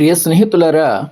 ప్రియ స్నేహితులరా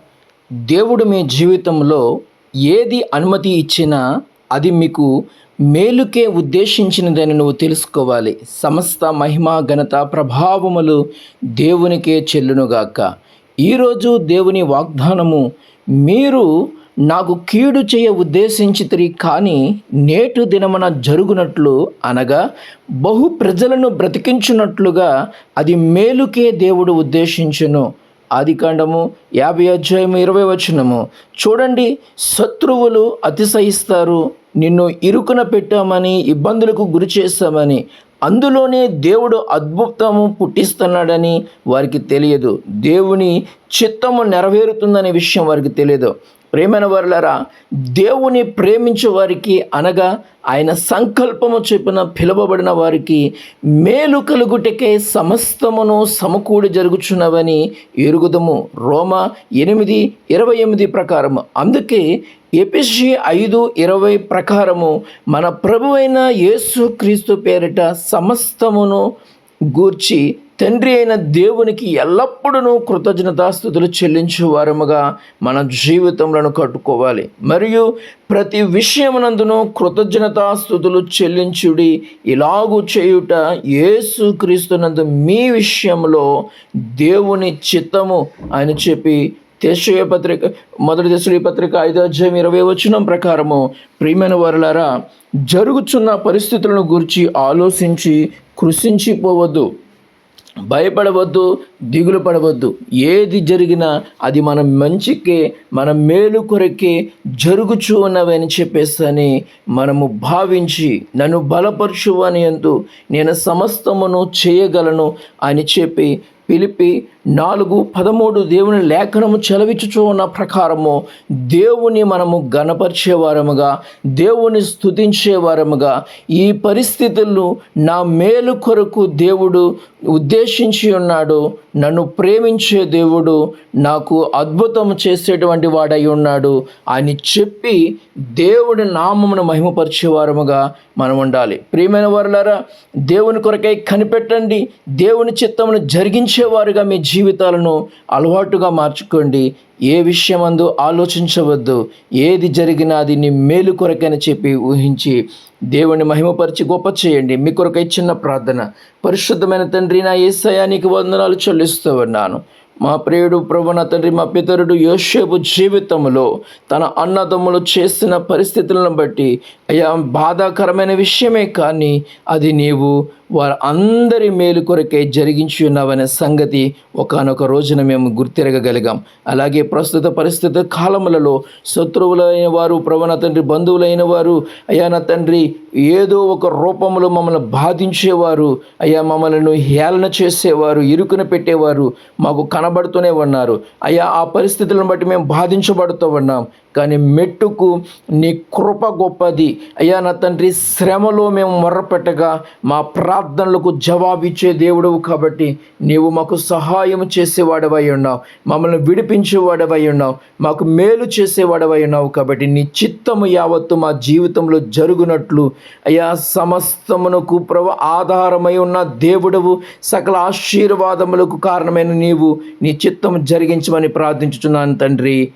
దేవుడు మీ జీవితంలో ఏది అనుమతి ఇచ్చినా అది మీకు మేలుకే ఉద్దేశించినదని నువ్వు తెలుసుకోవాలి. సమస్త మహిమ ఘనత ప్రభావములు దేవునికే చెల్లునుగాక. ఈరోజు దేవుని వాగ్దానము మీరు నాకు కీడు చేయ ఉద్దేశించితిరి కానీ నేటు దినమున జరుగునట్లు అనగా బహు ప్రజలను బ్రతికించున్నట్లుగా అది మేలుకే దేవుడు ఉద్దేశించును. ఆదికాండము యాభై అధ్యాయము ఇరవై వచనము. చూడండి శత్రువులు అతిశయిస్తారు నిన్ను ఇరుకున పెట్టామని ఇబ్బందులకు గురి చేస్తామని అందులోనే దేవుడు అద్భుతము పుట్టిస్తున్నాడని వారికి తెలియదు. దేవుని చిత్తము నెరవేరుతుందనే విషయం వారికి తెలియదు. ప్రేమైన వారులరా దేవుని ప్రేమించే వారికి అనగా ఆయన సంకల్పము చెప్పిన పిలువబడిన వారికి మేలు కలుగుటకే సమస్తమును సమకూడి జరుగుచున్నవని ఎరుగుదము. రోమ ఎనిమిది ఇరవై ఎనిమిది ప్రకారము. అందుకే ఎపిషి ఐదు ఇరవై ప్రకారము మన ప్రభువైన యేసు క్రీస్తు పేరిట సమస్తమును గూర్చి తండ్రి అయిన దేవునికి ఎల్లప్పుడూ కృతజ్ఞతాస్థుతులు చెల్లించే వారముగా మన జీవితంలో కట్టుకోవాలి. మరియు ప్రతి విషయమునందును కృతజ్ఞతాస్థుతులు చెల్లించుడి ఇలాగు చేయుట యేసు క్రీస్తునందు మీ విషయంలో దేవుని చిత్తము అని చెప్పి దేశీయ పత్రిక మొదటి దేశీయ పత్రిక ఐదో అధ్యాయం ఇరవై వచనం ప్రకారము ప్రియమైన వారులారా జరుగుతున్న పరిస్థితులను గురించి ఆలోచించి కృషించిపోవద్దు. భయపడవద్దు దిగులు పడవద్దు. ఏది జరిగినా అది మన మంచికే మన మేలు కొరకే జరుగుచూ ఉన్నవని చెప్పేసని మనము భావించి నన్ను బలపరచు అని ఎందు నేను సమస్తమును చేయగలను అని చెప్పి పిలిపి నాలుగు పదమూడు దేవుని లేఖనము చలవిచ్చుచూ ఉన్న ప్రకారము దేవుని మనము గణపరిచేవారముగా దేవుని స్థుతించేవారముగా ఈ పరిస్థితులను నా మేలు కొరకు దేవుడు ఉద్దేశించి ఉన్నాడు. నన్ను ప్రేమించే దేవుడు నాకు అద్భుతం చేసేటువంటి వాడై ఉన్నాడు అని చెప్పి దేవుడి నామమును మహిమపరిచేవారముగా మనం ఉండాలి. ప్రియమైన వారులారా దేవుని కొరకై కనిపెట్టండి. దేవుని చిత్తమును జరిగించేవారుగా మీ జీవితాలను అలవాటుగా మార్చుకోండి. ఏ విషయమందు ఆలోచించవద్దు. ఏది జరిగినా అది నీ మేలు కొరకని చెప్పి ఊహించి దేవుని మహిమపరిచి గొప్ప చేయండి. మీ కొరకై చిన్న ప్రార్థన. పరిశుద్ధమైన తండ్రి నా ఏ నీకు వందనాలు చెల్లిస్తూ ఉన్నాను. మా ప్రియుడు ప్రభు తండ్రి మా పితరుడు యోషేపు జీవితంలో తన అన్నదమ్ములు చేస్తున్న పరిస్థితులను బట్టి అయ్యా బాధాకరమైన విషయమే కానీ అది నీవు వారు అందరి మేలు కొరకే జరిగించి ఉన్నావనే సంగతి ఒకనొక రోజున మేము గుర్తిరగగలిగాం. అలాగే ప్రస్తుత పరిస్థితి కాలములలో శత్రువులైన వారు ప్రవణ తండ్రి బంధువులైన వారు అయ్యా నా తండ్రి ఏదో ఒక రూపంలో మమ్మల్ని బాధించేవారు అయ్యా మమ్మల్ని హేళన చేసేవారు ఇరుకున పెట్టేవారు మాకు కనబడుతూనే ఉన్నారు. అయ్యా ఆ పరిస్థితులను బట్టి మేము బాధించబడుతూ ఉన్నాం. కానీ మెట్టుకు నీ కృప గొప్పది. అయ్యా నా తండ్రి శ్రమలో మేము మొర్రపెట్టగా మా ప్రార్థనలకు జవాబిచ్చే దేవుడవు కాబట్టి నీవు మాకు సహాయం చేసేవాడవై ఉన్నావు. మమ్మల్ని విడిపించేవాడవై ఉన్నావు. మాకు మేలు చేసేవాడవై ఉన్నావు కాబట్టి నీ చిత్తము యావత్తు మా జీవితంలో జరుగునట్లు. అయ్యా సమస్తమునకు ప్రభు ఆధారమై ఉన్న దేవుడవు సకల ఆశీర్వాదములకు కారణమైన నీవు నీ చిత్తము జరిగించమని ప్రార్థించుచున్నాను తండ్రి.